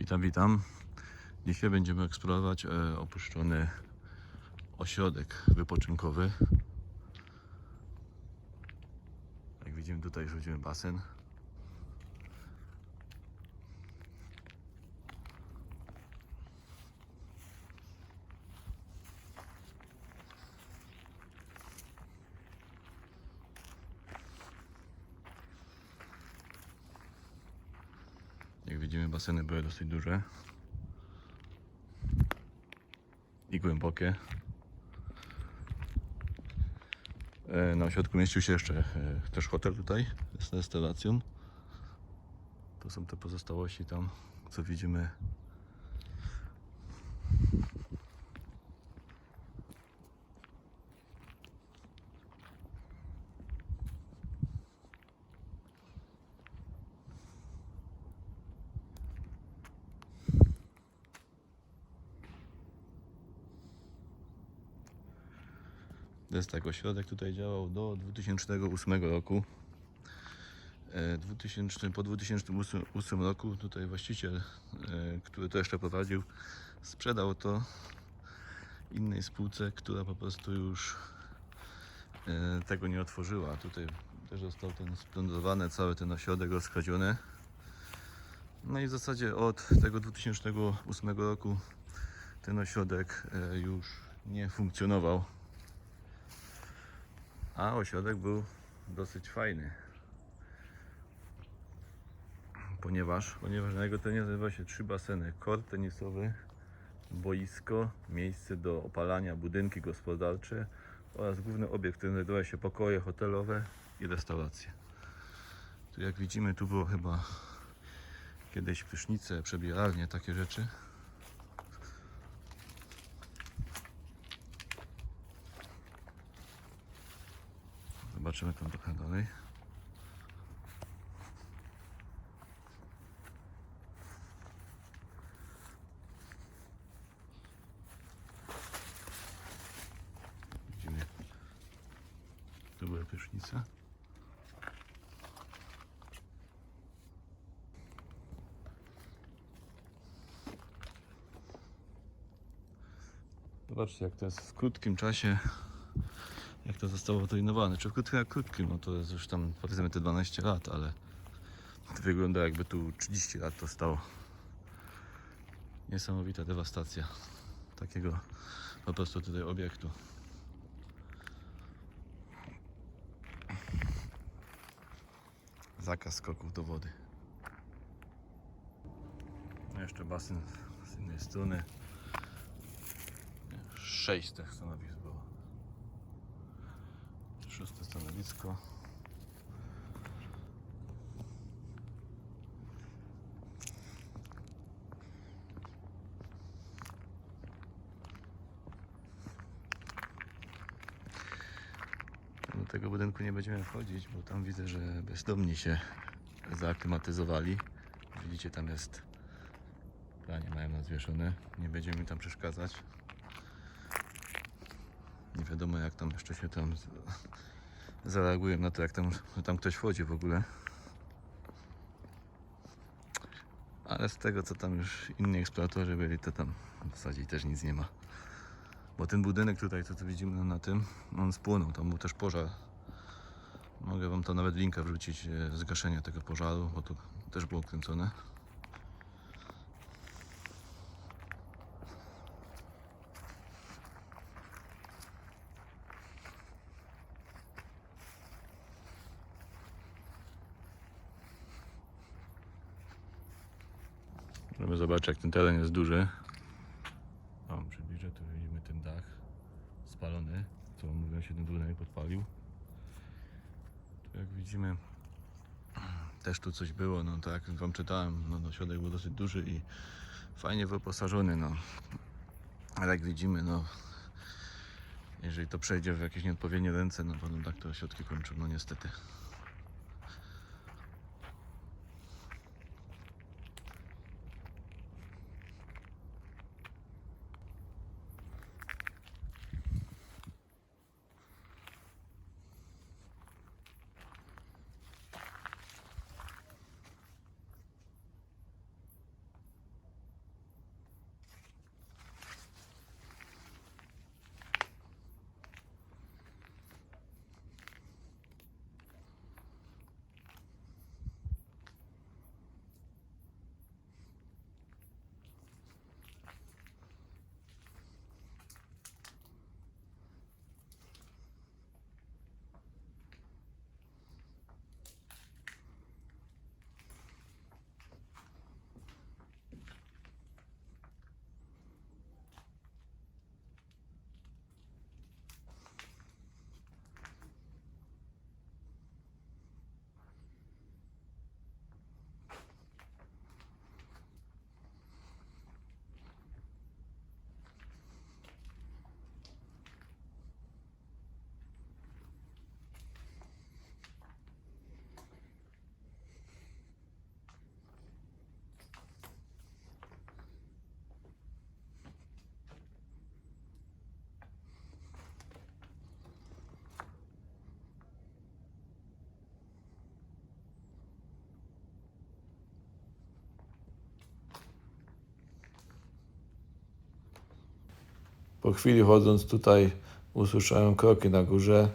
Witam, witam. Dzisiaj będziemy eksplorować e, opuszczony ośrodek wypoczynkowy. Jak widzimy tutaj rzucimy basen. Widzimy baseny były dosyć duże i głębokie. E, Na ośrodku mieścił się jeszcze e, też hotel tutaj z restauracją. To są te pozostałości tam, co widzimy. Jest tak, ośrodek tutaj działał do 2008 roku. E, 2000, po 2008 roku tutaj właściciel, e, który to jeszcze prowadził, sprzedał to innej spółce, która po prostu już e, tego nie otworzyła. Tutaj też został ten splądrowany cały ten ośrodek rozkradziony. No i w zasadzie od tego 2008 roku ten ośrodek e, już nie funkcjonował. A ośrodek był dosyć fajny. Ponieważ, ponieważ na jego terenie znajdowały się trzy baseny. Kort tenisowy, boisko, miejsce do opalania, budynki gospodarcze oraz główny obiekt, w którym znajdowały się pokoje hotelowe i restauracje. Tu jak widzimy, tu było chyba kiedyś prysznice, przebieralnie, takie rzeczy. Zobaczymy tam trochę dalej. Widzimy, tu były prysznice. Zobaczcie, jak to jest w krótkim czasie jak to zostało odrenowane. Czy krótkim, jak krótkim, no to jest już tam powiedzmy te 12 lat, ale to wygląda jakby tu 30 lat to stało. Niesamowita dewastacja takiego po prostu tutaj obiektu. Zakaz skoków do wody. No Jeszcze basen z innej strony. Sześć tych stanowisk. Szóste stanowisko. Do tego budynku nie będziemy wchodzić, bo tam widzę, że bezdomni się zaaklimatyzowali. Widzicie, tam jest pranie mają nazwieszone. Nie będziemy tam przeszkadzać. Nie wiadomo jak tam jeszcze się tam z- zareagują na to, jak tam, tam ktoś wchodzi w ogóle. Ale z tego co tam już inni eksploratorzy byli, to tam w zasadzie też nic nie ma. Bo ten budynek tutaj, co tu widzimy na tym, on spłonął, tam był też pożar. Mogę wam to nawet linka wrzucić e, zgaszenia tego pożaru, bo to też było kręcone. Zobaczyć jak ten teren jest duży. O, przybliżę, tu widzimy ten dach spalony, co mówiłem się ten budynek podpalił. Tu jak widzimy też tu coś było, no tak jak wam czytałem, no, no środek był dosyć duży i fajnie wyposażony, no. Ale jak widzimy, no jeżeli to przejdzie w jakieś nieodpowiednie ręce, no potem tak to środki kończą, no niestety. Po chwili chodząc tutaj usłyszałem kroki na górze,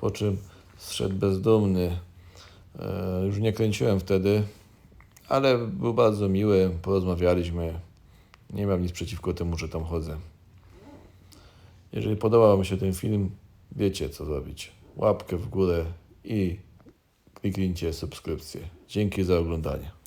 po czym zszedł bezdomny. E, już nie kręciłem wtedy, ale był bardzo miły, porozmawialiśmy. Nie mam nic przeciwko temu, że tam chodzę. Jeżeli podobał mi się ten film, wiecie co zrobić. Łapkę w górę i kliknijcie subskrypcję. Dzięki za oglądanie.